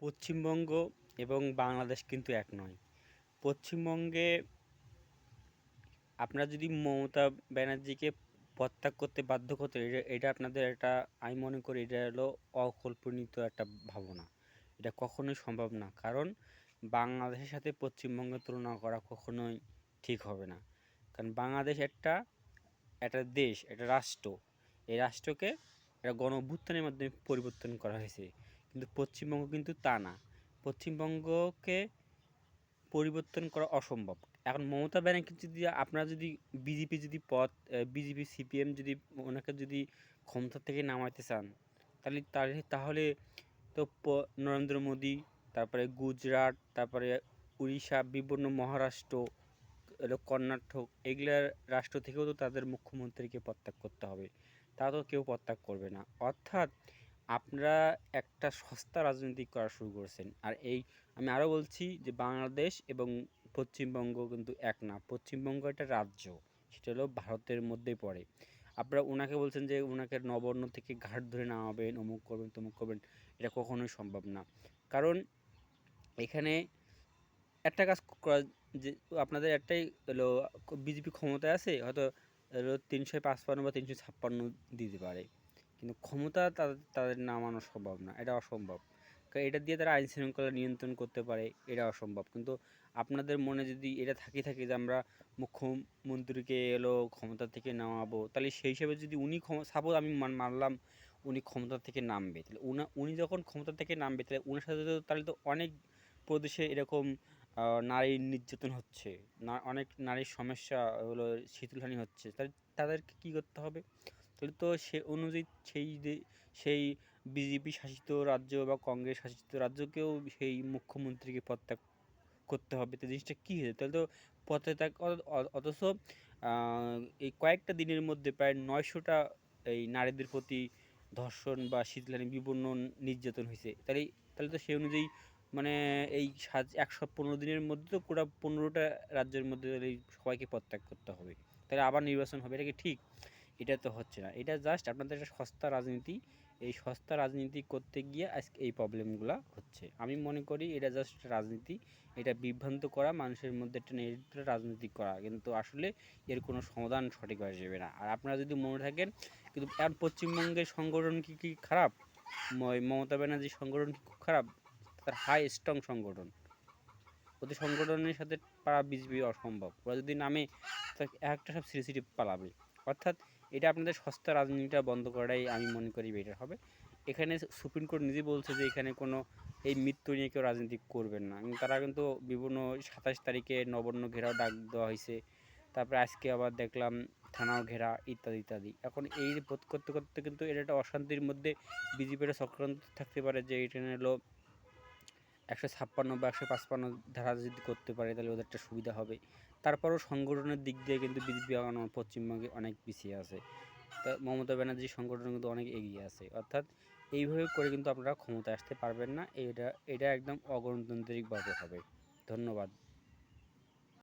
পশ্চিমবঙ্গ এবং বাংলাদেশ কিন্তু এক নয়। পশ্চিমবঙ্গে আপনারা যদি মমতা ব্যানার্জিকে প্রত্যাগ করতে বাধ্য করতে, এটা এটা আপনাদের একটা, আমি মনে করি এটা হলো অকল্পনীয় একটা ভাবনা। এটা কখনোই সম্ভব না। কারণ বাংলাদেশের সাথে পশ্চিমবঙ্গের তুলনা করা কখনোই ঠিক হবে না। কারণ বাংলাদেশ একটা একটা দেশ, একটা রাষ্ট্র। এই রাষ্ট্রকে একটা গণ মাধ্যমে পরিবর্তন করা হয়েছে। কিন্তু পশ্চিমবঙ্গ কিন্তু তা না। পশ্চিমবঙ্গকে পরিবর্তন করা অসম্ভব। এখন মমতা ব্যানার্জি যদি আপনারা যদি বিজেপি যদি পথ বিজেপি, সিপিএম যদি ওনাকে যদি ক্ষমতা থেকে নামাইতে চান, তাহলে তাহলে তো নরেন্দ্র মোদী, তারপরে গুজরাট, তারপরে উড়িষ্যা বিভিন্ন মহারাষ্ট্র কর্ণাটক এগুলার রাষ্ট্র থেকেও তো তাদের মুখ্যমন্ত্রীকে প্রত্যাগ করতে হবে। তা তো কেউ প্রত্যাগ করবে না। অর্থাৎ আপনারা একটা সস্তা রাজনীতি করা শুরু করছেন। আর এই আমি আরও বলছি যে, বাংলাদেশ এবং পশ্চিমবঙ্গ কিন্তু এক না। পশ্চিমবঙ্গ একটা রাজ্য, সেটা হলো ভারতের মধ্যেই পড়ে। আপনারা ওনাকে বলছেন যে ওনাকে নবান্ন থেকে ঘাট ধরে নামাবেন, অমুক করবেন, তমুক করবেন, এটা কখনোই সম্ভব না। কারণ এখানে একটা কাজ করা যে, আপনাদের একটাই হলো, বিজেপি ক্ষমতায় আছে, হয়তো তিনশো পাঁচপান্ন বা তিনশো ছাপ্পান্ন দিতে পারে। কিন্তু ক্ষমতা তাদের তাদের নামানো সম্ভব না, এটা অসম্ভব। কারণ এটা দিয়ে তারা আইন শৃঙ্খলা নিয়ন্ত্রণ করতে পারে, এটা অসম্ভব। কিন্তু আপনাদের মনে যদি এটা থাকে থাকে যে আমরা মুখ্যমন্ত্রীকে এলো, ক্ষমতা থেকে নামাবো, তাহলে সেই হিসাবে যদি উনি সাপোজ আমি মান- মানলাম উনি ক্ষমতা থেকে নামবে, তাহলে উনা, উনি যখন ক্ষমতা থেকে নামবে, তাহলে উনার সাথে তো, তাহলে তো অনেক প্রদেশে এরকম নারী নির্যাতন হচ্ছে, না, অনেক নারীর সমস্যা হলো, শীতলহানি হচ্ছে, তাহলে তাদেরকে কী করতে হবে? তাহলে তো সে অনুযায়ী সেই দে- সেই বিজেপি শাসিত রাজ্য বা কংগ্রেস শাসিত রাজ্যকেও সেই মুখ্যমন্ত্রীকে প্রত্যাগ করতে হবে। তো জিনিসটা কী হয়েছে? তাহলে তো পদত্যাগ অথচ এই কয়েকটা দিনের মধ্যে প্রায় নয়শোটা এই নারীদের প্রতি ধর্ষণ বা শীতলানি বিভিন্ন নির্যাতন হয়েছে। তাহলে তাহলে তো সেই অনুযায়ী মানে এই একশো পনেরো দিনের মধ্যে তো পুরো পনেরোটা রাজ্যের মধ্যে সবাইকে প্রত্যাগ করতে হবে। তাহলে আবার নির্বাচন হবে, এটা কি ঠিক? এটা তো হচ্ছে না। এটা জাস্ট আপনাদের একটা সস্তা রাজনীতি, এই সস্তা রাজনীতি করতে গিয়ে আজকে এই প্রবলেমগুলো হচ্ছে। আমি মনে করি এটা জাস্ট রাজনীতি, এটা বিভ্রান্ত করা, মানুষের মধ্যে একটা রাজনীতি করা। কিন্তু আসলে এর কোনো সমাধান সঠিক হয়ে যাবে না। আর আপনারা যদি মনে থাকেন, কিন্তু আর পশ্চিমবঙ্গের সংগঠন কি কি খারাপ? মমতা ব্যানার্জির সংগঠন কি খুব খারাপ? তার হাই স্ট্রং সংগঠন। ওদের সংগঠনের সাথে পারা বিজেপি অসম্ভব। ওরা যদি নামে একটা সব সিঁড়ি সিঁড়ি পালাবে। অর্থাৎ এটা আপনাদের সস্তা রাজনীতিটা বন্ধ করাটাই আমি মনে করি বেটার হবে। এখানে সুপ্রিম কোর্ট নিজে বলছে যে এখানে কোনো এই মৃত্যু নিয়ে কেউ রাজনীতি করবেন না। তারা কিন্তু বিভিন্ন সাতাশ তারিখে নবান্ন ঘেরাও ডাক দেওয়া হয়েছে। তারপরে আজকে আবার দেখলাম থানাও ঘেরা, ইত্যাদি ইত্যাদি। এখন এই বোধ করতে করতে কিন্তু এটা একটা অশান্তির মধ্যে বিজেপির সক্রান্ত থাকতে পারে যে এটা হলো একশো ছাপ্পান্ন বা একশো পাঁচপান্ন ধারা যদি করতে পারে তাহলে ওদের একটা সুবিধা হবে। তারপরেও সংগঠনের দিক দিয়ে কিন্তু বিজেপি এখন পশ্চিমবঙ্গে অনেক পিছিয়ে আছে। তা মমতা ব্যানার্জি সংগঠন কিন্তু অনেক এগিয়ে আছে। অর্থাৎ এইভাবে করে কিন্তু আপনারা ক্ষমতায় আসতে পারবেন না। এটা এটা একদম অগণতান্ত্রিকভাবে হবে। ধন্যবাদ।